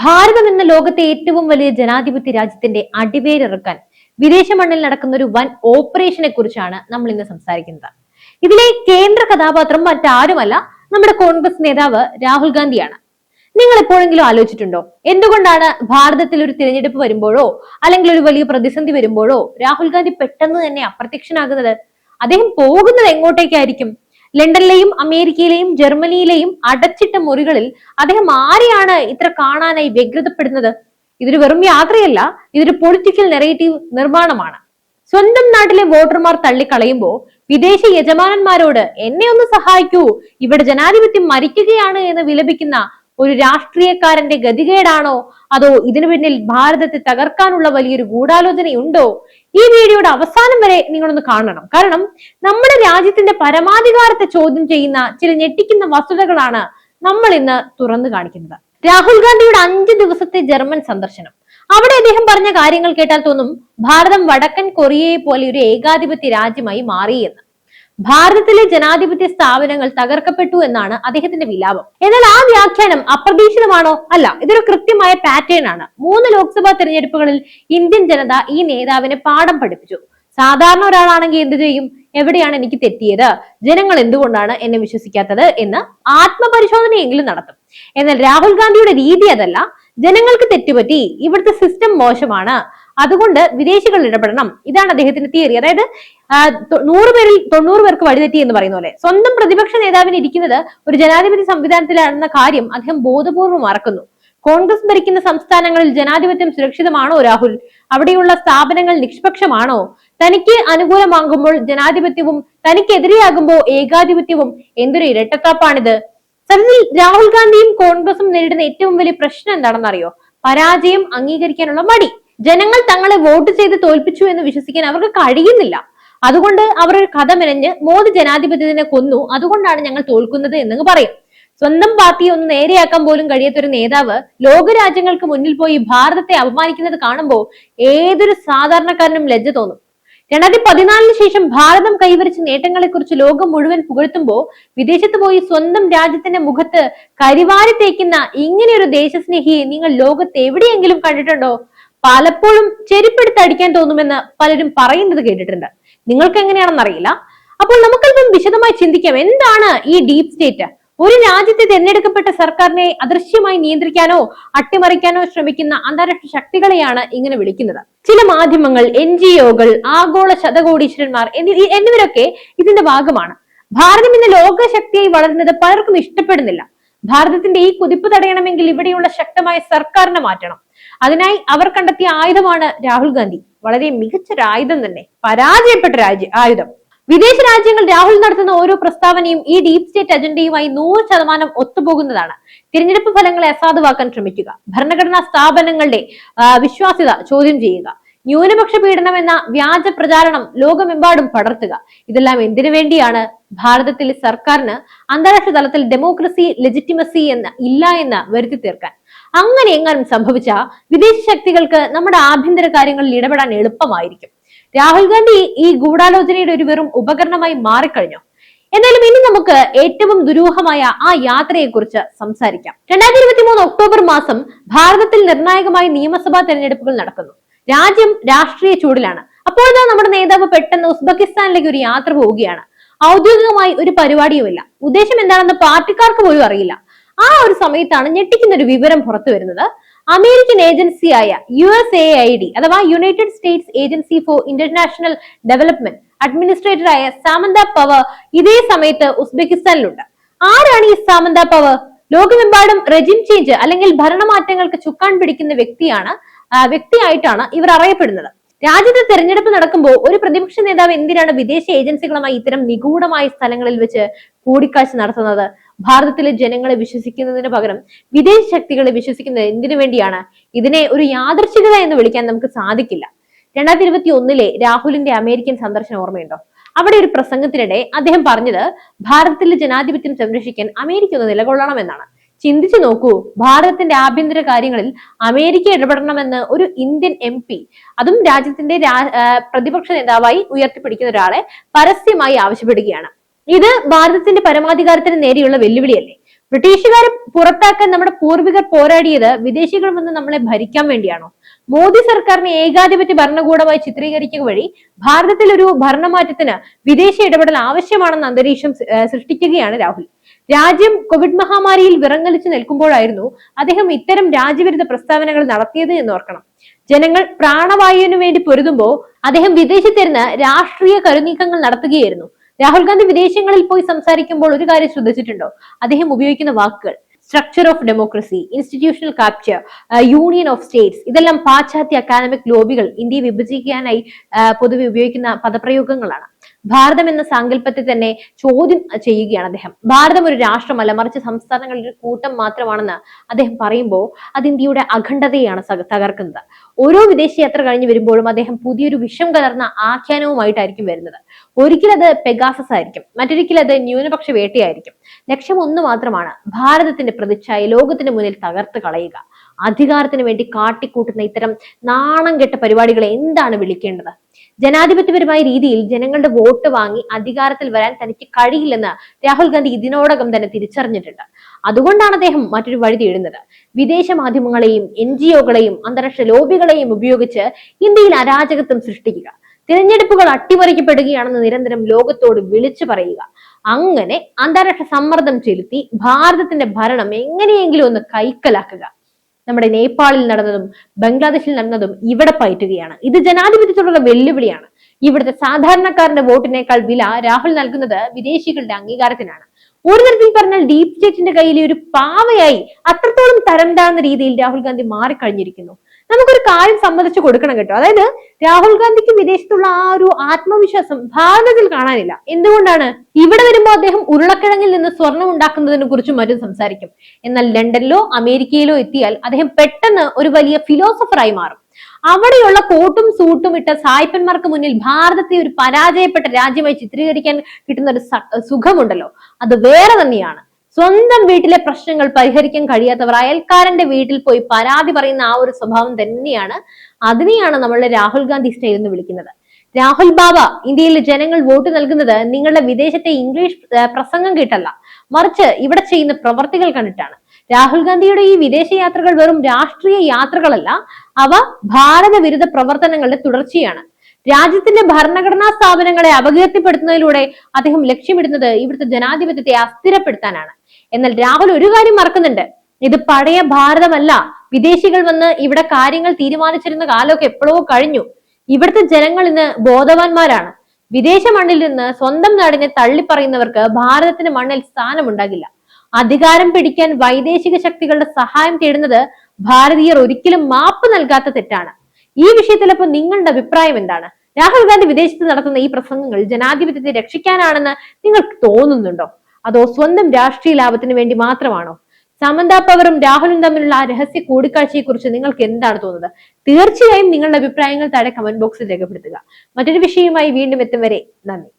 ഭാരതം എന്ന ലോകത്തെ ഏറ്റവും വലിയ ജനാധിപത്യ രാജ്യത്തിന്റെ അടിവേരിറക്കാൻ വിദേശ മണ്ണിൽ നടക്കുന്ന ഒരു വൻ ഓപ്പറേഷനെ കുറിച്ചാണ് നമ്മൾ ഇന്ന് സംസാരിക്കുന്നത്. ഇതിലെ കേന്ദ്ര കഥാപാത്രം മറ്റാരുമല്ല നമ്മുടെ കോൺഗ്രസ് നേതാവ് രാഹുൽ ഗാന്ധിയാണ്. നിങ്ങൾ എപ്പോഴെങ്കിലും ആലോചിച്ചിട്ടുണ്ടോ? എന്തുകൊണ്ടാണ് ഭാരതത്തിൽ ഒരു തിരഞ്ഞെടുപ്പ് വരുമ്പോഴോ അല്ലെങ്കിൽ ഒരു വലിയ പ്രതിസന്ധി വരുമ്പോഴോ രാഹുൽ ഗാന്ധി പെട്ടെന്ന് തന്നെ അപ്രത്യക്ഷനാകുന്നത്? അദ്ദേഹം പോകുന്നത് എങ്ങോട്ടേക്കായിരിക്കും? ലണ്ടനിലെയും അമേരിക്കയിലെയും ജർമ്മനിയിലെയും അടച്ചിട്ട മുറികളിൽ അദ്ദേഹം ആരെയാണ് ഇത്ര കാണാനായി വ്യഗ്രതപ്പെടുന്നത്? ഇതൊരു വെറും യാത്രയല്ല ഇതൊരു പൊളിറ്റിക്കൽ നെറേറ്റീവ് നിർമ്മാണമാണ്. സ്വന്തം നാട്ടിലെ വോട്ടർമാർ തള്ളിക്കളയുമ്പോ വിദേശ യജമാനന്മാരോട് എന്നെ ഒന്ന് സഹായിക്കൂ ഇവിടെ ജനാധിപത്യം മരിക്കുകയാണ് എന്ന് വിലപിക്കുന്ന ഒരു രാഷ്ട്രീയക്കാരന്റെ ഗതികേടാണോ? അതോ ഇതിനു പിന്നിൽ ഭാരതത്തെ തകർക്കാനുള്ള വലിയൊരു ഗൂഢാലോചനയുണ്ടോ? ഈ വീഡിയോയുടെ അവസാനം വരെ നിങ്ങളൊന്ന് കാണണം. കാരണം നമ്മുടെ രാജ്യത്തിന്റെ പരമാധികാരത്തെ ചോദ്യം ചെയ്യുന്ന ചില ഞെട്ടിക്കുന്ന വസ്തുതകളാണ് നമ്മൾ ഇന്ന് തുറന്നു കാണിക്കുന്നത്. രാഹുൽ ഗാന്ധിയുടെ അഞ്ച് ദിവസത്തെ ജർമ്മൻ സന്ദർശനം. അവിടെ അദ്ദേഹം പറഞ്ഞ കാര്യങ്ങൾ കേട്ടാൽ തോന്നും ഭാരതം വടക്കൻ കൊറിയയെ പോലെ ഒരു ഏകാധിപത്യ രാജ്യമായി മാറിയെന്ന്. ഭാരതത്തിലെ ജനാധിപത്യ സ്ഥാപനങ്ങൾ തകർക്കപ്പെട്ടു എന്നാണ് അദ്ദേഹത്തിന്റെ വിലാപം. എന്നാൽ ആ വ്യാഖ്യാനം അപ്രതീക്ഷിതമാണോ? അല്ല ഇതൊരു കൃത്യമായ പാറ്റേൺ ആണ്. മൂന്ന് ലോക്സഭാ തെരഞ്ഞെടുപ്പുകളിൽ ഇന്ത്യൻ ജനത ഈ നേതാവിനെ പാഠം പഠിപ്പിച്ചു. സാധാരണ ഒരാളാണെങ്കിൽ എന്ത് ചെയ്യും? എവിടെയാണ് എനിക്ക് തെറ്റിയത്? ജനങ്ങൾ എന്തുകൊണ്ടാണ് എന്നെ വിശ്വസിക്കാത്തത്? എന്ന് ആത്മപരിശോധനയെങ്കിലും നടത്തും. എന്നാൽ രാഹുൽ ഗാന്ധിയുടെ രീതി അതല്ല. ജനങ്ങൾക്ക് തെറ്റുപറ്റി ഇവിടുത്തെ സിസ്റ്റം മോശമാണ്. അതുകൊണ്ട് വിദേശികൾ ഇടപെടണം. ഇതാണ് അദ്ദേഹത്തിന്റെ തിയറി അതായത് നൂറ് പേരിൽ തൊണ്ണൂറ് പേർക്ക് വഴിതെറ്റി എന്ന് പറയുന്ന പോലെ. സ്വന്തം പ്രതിപക്ഷ നേതാവിന് ഇരിക്കുന്നത് ഒരു ജനാധിപത്യ സംവിധാനത്തിലാണെന്ന കാര്യം അദ്ദേഹം ബോധപൂർവം മറക്കുന്നു. കോൺഗ്രസ് ഭരിക്കുന്ന സംസ്ഥാനങ്ങളിൽ ജനാധിപത്യം സുരക്ഷിതമാണോ രാഹുൽ? അവിടെയുള്ള സ്ഥാപനങ്ങൾ നിഷ്പക്ഷമാണോ? തനിക്ക് അനുകൂലമാകുമ്പോൾ ജനാധിപത്യവും തനിക്കെതിരെയാകുമ്പോൾ ഏകാധിപത്യവും എന്തൊരു ഇരട്ടത്താപ്പാണിത്? സത്യത്തിൽ രാഹുൽ ഗാന്ധിയും കോൺഗ്രസും നേരിടുന്ന ഏറ്റവും വലിയ പ്രശ്നം എന്താണെന്നറിയോ? പരാജയം അംഗീകരിക്കാനുള്ള മടി. ജനങ്ങൾ തങ്ങളെ വോട്ട് ചെയ്ത് തോൽപ്പിച്ചു എന്ന് വിശ്വസിക്കാൻ അവർക്ക് കഴിയുന്നില്ല. അതുകൊണ്ട് അവർ ഒരു കഥ മെനഞ്ഞ് മോദി ജനാധിപത്യത്തിനെ കൊന്നു. അതുകൊണ്ടാണ് ഞങ്ങൾ തോൽക്കുന്നത് എന്നങ്ങ് പറയും. സ്വന്തം പാർട്ടിയെ ഒന്ന് നേരെയാക്കാൻ പോലും കഴിയാത്ത ഒരു നേതാവ് ലോകരാജ്യങ്ങൾക്ക് മുന്നിൽ പോയി ഭാരതത്തെ അപമാനിക്കുന്നത് കാണുമ്പോൾ ഏതൊരു സാധാരണക്കാരനും ലജ്ജ തോന്നും. രണ്ടായിരത്തി പതിനാലിന് ശേഷം ഭാരതം കൈവരിച്ച നേട്ടങ്ങളെക്കുറിച്ച് ലോകം മുഴുവൻ പുകഴ്ത്തുമ്പോൾ വിദേശത്ത് പോയി സ്വന്തം രാജ്യത്തിന്റെ മുഖത്ത് കരിവാരി തേക്കുന്ന ഇങ്ങനെയൊരു ദേശസ്നേഹിയെ നിങ്ങൾ ലോകത്ത് എവിടെയെങ്കിലും കണ്ടിട്ടുണ്ടോ? പലപ്പോഴും ചെരുപ്പെടുത്തടിക്കാൻ തോന്നുമെന്ന് പലരും പറയുന്നത് കേട്ടിട്ടുണ്ട്. നിങ്ങൾക്ക് എങ്ങനെയാണെന്നറിയില്ല അപ്പോൾ നമുക്കല്പം വിശദമായി ചിന്തിക്കാം. എന്താണ് ഈ ഡീപ് സ്റ്റേറ്റ് ഒരു രാജ്യത്തെ തിരഞ്ഞെടുക്കപ്പെട്ട സർക്കാരിനെ അദൃശ്യമായി നിയന്ത്രിക്കാനോ അട്ടിമറിക്കാനോ ശ്രമിക്കുന്ന അന്താരാഷ്ട്ര ശക്തികളെയാണ് ഇങ്ങനെ വിളിക്കുന്നത്. ചില മാധ്യമങ്ങൾ എൻ ജി ഒകൾ ആഗോള ശതകോടീശ്വരന്മാർ എന്നിവരൊക്കെ ഇതിന്റെ ഭാഗമാണ്. ഭാരതം ഇന്ന് ലോകശക്തിയായി വളരുന്നത് പലർക്കും ഇഷ്ടപ്പെടുന്നില്ല. ഭാരതത്തിന്റെ ഈ കുതിപ്പ് തടയണമെങ്കിൽ ഇവിടെയുള്ള ശക്തമായ സർക്കാരിനെ മാറ്റണം. അതിനായി അവർ കണ്ടെത്തിയ ആയുധമാണ് രാഹുൽ ഗാന്ധി. വളരെ മികച്ച ഒരു ആയുധം തന്നെ. പരാജയപ്പെട്ട രാജ്യ ആയുധം. വിദേശ രാജ്യങ്ങൾ രാഹുൽ നടത്തുന്ന ഓരോ പ്രസ്താവനയും ഈ ഡീപ് സ്റ്റേറ്റ് അജണ്ടയുമായി നൂറ് ശതമാനം ഒത്തുപോകുന്നതാണ്. തിരഞ്ഞെടുപ്പ് ഫലങ്ങളെ അസാധുവാക്കാൻ ശ്രമിക്കുക. ഭരണഘടനാ സ്ഥാപനങ്ങളുടെ വിശ്വാസ്യത ചോദ്യം ചെയ്യുക. ന്യൂനപക്ഷ പീഡനം എന്ന വ്യാജ പ്രചാരണം ലോകമെമ്പാടും പടർത്തുക. ഇതെല്ലാം എന്തിനു വേണ്ടിയാണ്? ഭാരതത്തിലെ സർക്കാരിന് അന്താരാഷ്ട്ര തലത്തിൽ ഡെമോക്രസി ലെജിറ്റിമസി എന്ന ഇല്ല എന്ന് വരുത്തി തീർക്കാൻ. അങ്ങനെ എങ്ങാനും സംഭവിച്ച വിദേശ ശക്തികൾക്ക് നമ്മുടെ ആഭ്യന്തര കാര്യങ്ങളിൽ ഇടപെടാൻ എളുപ്പമായിരിക്കും. രാഹുൽ ഗാന്ധി ഈ ഗൂഢാലോചനയുടെ ഒരു വെറും ഉപകരണമായി മാറിക്കഴിഞ്ഞു. എന്നാലും ഇനി നമുക്ക് ഏറ്റവും ദുരൂഹമായ ആ യാത്രയെ കുറിച്ച് സംസാരിക്കാം. രണ്ടായിരത്തി ഇരുപത്തി മൂന്ന് ഒക്ടോബർ മാസം ഭാരതത്തിൽ നിർണായകമായ നിയമസഭാ തെരഞ്ഞെടുപ്പുകൾ നടക്കുന്നു. രാജ്യം രാഷ്ട്രീയ ചൂടിലാണ്. അപ്പോഴാണ് നമ്മുടെ നേതാവ് പെട്ടെന്ന് ഉസ്ബെക്കിസ്ഥാനിലേക്ക് ഒരു യാത്ര പോവുകയാണ്. ഔദ്യോഗികമായി ഒരു പരിപാടിയുമില്ല. ഉദ്ദേശം എന്താണെന്ന് പാർട്ടിക്കാർക്ക് പോലും അറിയില്ല. ആ ഒരു സമയത്താണ് ഞെട്ടിക്കുന്ന ഒരു വിവരം പുറത്തു വരുന്നത്. അമേരിക്കൻ ഏജൻസിയായ U S A I D അഥവാ United States agency for international development അഡ്മിനിസ്ട്രേറ്ററായ Samantha Power ഇതേ സമയത്ത് ഉസ്ബെക്കിസ്ഥാനിലുണ്ട്. ആരാണ് ഈ സാമന്ത പവർ? ലോകമെമ്പാടും റെജിം ചേഞ്ച് അല്ലെങ്കിൽ ഭരണമാറ്റങ്ങൾക്ക് ചുക്കാൻ പിടിക്കുന്ന വ്യക്തിയാണ് വ്യക്തിയായിട്ടാണ് ഇവർ അറിയപ്പെടുന്നത്. രാജ്യത്ത് തെരഞ്ഞെടുപ്പ് നടക്കുമ്പോൾ ഒരു പ്രതിപക്ഷ നേതാവ് എന്തിനാണ് വിദേശ ഏജൻസികളുമായി ഇത്തരം നിഗൂഢമായ സ്ഥലങ്ങളിൽ വെച്ച് കൂടിക്കാഴ്ച നടത്തുന്നത്? ഭാരതത്തിലെ ജനങ്ങളെ വിശ്വസിക്കുന്നതിന് പകരം വിദേശ ശക്തികളെ വിശ്വസിക്കുന്നത് എന്തിനു വേണ്ടിയാണ്? ഇതിനെ ഒരു യാദർശികത എന്ന് വിളിക്കാൻ നമുക്ക് സാധിക്കില്ല. രണ്ടായിരത്തി ഇരുപത്തി ഒന്നിലെ രാഹുലിന്റെ അമേരിക്കൻ സന്ദർശനം ഓർമ്മയുണ്ടോ? അവിടെ ഒരു പ്രസംഗത്തിനിടെ അദ്ദേഹം പറഞ്ഞത് ഭാരതത്തിലെ ജനാധിപത്യം സംരക്ഷിക്കാൻ അമേരിക്ക ഒന്ന് നിലകൊള്ളണം എന്നാണ് ചിന്തിച്ചു നോക്കൂ ഭാരതത്തിന്റെ ആഭ്യന്തര കാര്യങ്ങളിൽ അമേരിക്ക ഇടപെടണമെന്ന് ഒരു ഇന്ത്യൻ എം പി അതും രാജ്യത്തിന്റെ പ്രതിപക്ഷ നേതാവായി ഉയർത്തിപ്പിടിക്കുന്ന ഒരാളെ പരസ്യമായി ആവശ്യപ്പെടുകയാണ്. ഇത് ഭാരതത്തിന്റെ പരമാധികാരത്തിന് നേരെയുള്ള വെല്ലുവിളിയല്ലേ? ബ്രിട്ടീഷുകാരെ പുറത്താക്കാൻ നമ്മുടെ പൂർവികർ പോരാടിയത് വിദേശികൾ വന്ന് നമ്മളെ ഭരിക്കാൻ വേണ്ടിയാണോ? മോദി സർക്കാരിനെ ഏകാധിപത്യ ഭരണകൂടമായി ചിത്രീകരിക്കുക വഴി ഭാരതത്തിൽ ഒരു ഭരണമാറ്റത്തിന് വിദേശ ഇടപെടൽ ആവശ്യമാണെന്ന അന്തരീക്ഷം സൃഷ്ടിക്കുകയാണ് രാഹുൽ. രാജ്യം കോവിഡ് മഹാമാരിയിൽ വിറങ്ങലിച്ചു നിൽക്കുമ്പോഴായിരുന്നു അദ്ദേഹം ഇത്തരം രാജ്യവിരുദ്ധ പ്രസ്താവനകൾ നടത്തിയത് എന്ന് ഓർക്കണം. ജനങ്ങൾ പ്രാണവായുവിനു വേണ്ടി പൊരുതുമ്പോൾ അദ്ദേഹം വിദേശത്തിരുന്ന് രാഷ്ട്രീയ കരുനീക്കങ്ങൾ നടത്തുകയായിരുന്നു. രാഹുൽ ഗാന്ധി വിദേശങ്ങളിൽ പോയി സംസാരിക്കുമ്പോൾ ഒരു കാര്യം ശ്രദ്ധിച്ചിട്ടുണ്ടോ? അദ്ദേഹം ഉപയോഗിക്കുന്ന വാക്കുകൾ structure of democracy institutional capture union of states ഇതെല്ലാം പാശ്ചാത്യ അക്കാദമിക് ലോബികൾ ഇന്ത്യയെ വിഭജിക്കാനായി പൊതുവെ ഉപയോഗിക്കുന്ന പദപ്രയോഗങ്ങളാണ്. ഭാരതം എന്ന സങ്കല്പത്തെ തന്നെ ചോദ്യം ചെയ്യുകയാണ് അദ്ദേഹം. ഭാരതം ഒരു രാഷ്ട്രമല്ല മറിച്ച് സംസ്ഥാനങ്ങളുടെ ഒരു കൂട്ടം മാത്രമാണെന്ന് അദ്ദേഹം പറയുമ്പോൾ അത് ഇന്ത്യയുടെ അഖണ്ഡതയാണ് തകർക്കുന്നത്. ഓരോ വിദേശ യാത്ര കഴിഞ്ഞ് വരുമ്പോഴും അദ്ദേഹം പുതിയൊരു വിഷം കലർന്ന ആഖ്യാനവുമായിട്ടായിരിക്കും വരുന്നത്. ഒരിക്കൽ അത് പെഗാസസ് ആയിരിക്കും മറ്റൊരിക്കൽ അത് ന്യൂനപക്ഷ വേട്ടയായിരിക്കും. ലക്ഷ്യം ഒന്ന് മാത്രമാണ് ഭാരതത്തിന്റെ പ്രതിച്ഛായ ലോകത്തിന് മുന്നിൽ തകർത്ത് കളയുക. അധികാരത്തിന് വേണ്ടി കാട്ടിക്കൂട്ടുന്ന ഇത്തരം നാണം കെട്ട പരിപാടികളെ എന്താണ് വിളിക്കേണ്ടത്? ജനാധിപത്യപരമായ രീതിയിൽ ജനങ്ങളുടെ വോട്ട് വാങ്ങി അധികാരത്തിൽ വരാൻ തനിക്ക് കഴിയില്ലെന്ന് രാഹുൽ ഗാന്ധി ഇതിനോടകം തന്നെ തിരിച്ചറിഞ്ഞിട്ടുണ്ട്. അതുകൊണ്ടാണ് അദ്ദേഹം മറ്റൊരു വഴി തേടുന്നത്. വിദേശ മാധ്യമങ്ങളെയും എൻ ജി ഒകളെയും അന്താരാഷ്ട്ര ലോബികളെയും ഉപയോഗിച്ച് ഇന്ത്യയിൽ അരാജകത്വം സൃഷ്ടിക്കുക. തിരഞ്ഞെടുപ്പുകൾ അട്ടിമറിക്കപ്പെടുകയാണെന്ന് നിരന്തരം ലോകത്തോട് വിളിച്ചു പറയുക. അങ്ങനെ അന്താരാഷ്ട്ര സമ്മർദ്ദം ചെലുത്തി ഭാരതത്തിന്റെ ഭരണം എങ്ങനെയെങ്കിലും ഒന്ന് കൈക്കലാക്കുക. നമ്മുടെ നേപ്പാളിൽ നടന്നതും ബംഗ്ലാദേശിൽ നടന്നതും ഇവിടെ പയറ്റുകയാണ്. ഇത് ജനാധിപത്യത്തോടുള്ള വെല്ലുവിളിയാണ്. ഇവിടുത്തെ സാധാരണക്കാരന്റെ വോട്ടിനേക്കാൾ വില രാഹുൽ നൽകുന്നത് വിദേശികളുടെ അംഗീകാരത്തിനാണ്. ഒരു തരത്തിൽ പറഞ്ഞാൽ ഡീപ് സ്റ്റേറ്റിന്റെ കയ്യിൽ ഒരു പാവയായി അത്രത്തോളം തരം താഴ്ന്ന രീതിയിൽ രാഹുൽ ഗാന്ധി മാറിക്കഴിഞ്ഞിരിക്കുന്നു. നമുക്കൊരു കാര്യം സമ്മതിച്ചു കൊടുക്കണം കേട്ടോ. അതായത് രാഹുൽ ഗാന്ധിക്ക് വിദേശത്തുള്ള ആ ഒരു ആത്മവിശ്വാസം ഭാരതത്തിൽ കാണാനില്ല. എന്തുകൊണ്ടാണ്? ഇവിടെ വരുമ്പോൾ അദ്ദേഹം ഉരുളക്കിഴങ്ങിൽ നിന്ന് സ്വർണം ഉണ്ടാക്കുന്നതിനെ കുറിച്ചും മറ്റും സംസാരിക്കും. എന്നാൽ ലണ്ടനിലോ അമേരിക്കയിലോ എത്തിയാൽ അദ്ദേഹം പെട്ടെന്ന് ഒരു വലിയ ഫിലോസഫറായി മാറും. അവിടെയുള്ള കോട്ടും സൂട്ടും ഇട്ട സായിപ്പന്മാർക്ക് മുന്നിൽ ഭാരതത്തെ ഒരു പരാജയപ്പെട്ട രാജ്യമായി ചിത്രീകരിക്കാൻ കിട്ടുന്ന ഒരു സുഖമുണ്ടല്ലോ. അത് വേറെ തന്നെയാണ്. സ്വന്തം വീട്ടിലെ പ്രശ്നങ്ങൾ പരിഹരിക്കാൻ കഴിയാത്തവർ അയൽക്കാരന്റെ വീട്ടിൽ പോയി പരാതി പറയുന്ന ആ ഒരു സ്വഭാവം തന്നെയാണ് അതിനെയാണ് നമ്മളുടെ രാഹുൽ ഗാന്ധി സ്റ്റൈൽ എന്ന് വിളിക്കുന്നത്. രാഹുൽ ബാബ ഇന്ത്യയിലെ ജനങ്ങൾ വോട്ട് നൽകുന്നത് നിങ്ങളുടെ വിദേശത്തെ ഇംഗ്ലീഷ് പ്രസംഗം കേട്ടല്ല. മറിച്ച് ഇവിടെ ചെയ്യുന്ന പ്രവർത്തികൾ കണ്ടിട്ടാണ്. രാഹുൽ ഗാന്ധിയുടെ ഈ വിദേശ യാത്രകൾ വെറും രാഷ്ട്രീയ യാത്രകളല്ല അവ ഭാരത വിരുദ്ധ പ്രവർത്തനങ്ങളുടെ തുടർച്ചയാണ്. രാജ്യത്തിന്റെ ഭരണഘടനാ സ്ഥാപനങ്ങളെ അപകീർത്തിപ്പെടുത്തുന്നതിലൂടെ അദ്ദേഹം ലക്ഷ്യമിടുന്നത് ഇവിടുത്തെ ജനാധിപത്യത്തെ അസ്ഥിരപ്പെടുത്താനാണ്. എന്നാൽ രാഹുൽ ഒരു കാര്യം മറക്കുന്നുണ്ട്. ഇത് പഴയ ഭാരതമല്ല. വിദേശികൾ വന്ന് ഇവിടെ കാര്യങ്ങൾ തീരുമാനിച്ചിരുന്ന കാലമൊക്കെ എപ്പോഴോ കഴിഞ്ഞു. ഇവിടുത്തെ ജനങ്ങൾ ഇന്ന് ബോധവാന്മാരാണ്. വിദേശ മണ്ണിൽ നിന്ന് സ്വന്തം നാടിനെ തള്ളിപ്പറയുന്നവർക്ക് ഭാരതത്തിന്റെ മണ്ണിൽ സ്ഥാനമുണ്ടാകില്ല. അധികാരം പിടിക്കാൻ വൈദേശിക ശക്തികളുടെ സഹായം തേടുന്നത് ഭാരതീയർ ഒരിക്കലും മാപ്പ് നൽകാത്ത തെറ്റാണ്. ഈ വിഷയത്തിൽ അപ്പോൾ നിങ്ങളുടെ അഭിപ്രായം എന്താണ്? രാഹുൽ ഗാന്ധി വിദേശത്ത് നടത്തുന്ന ഈ പ്രസംഗങ്ങൾ ജനാധിപത്യത്തെ രക്ഷിക്കാനാണെന്ന് നിങ്ങൾക്ക് തോന്നുന്നുണ്ടോ? അതോ സ്വന്തം രാഷ്ട്രീയ ലാഭത്തിന് വേണ്ടി മാത്രമാണോ? സമന്ത പവറും രാഹുലും തമ്മിലുള്ള ആ രഹസ്യ കൂടിക്കാഴ്ചയെ കുറിച്ച് നിങ്ങൾക്ക് എന്താണ് തോന്നുന്നത്? തീർച്ചയായും നിങ്ങളുടെ അഭിപ്രായങ്ങൾ താഴെ കമന്റ് ബോക്സിൽ രേഖപ്പെടുത്തുക. മറ്റൊരു വിഷയവുമായി വീണ്ടും എത്തും വരെ നന്ദി.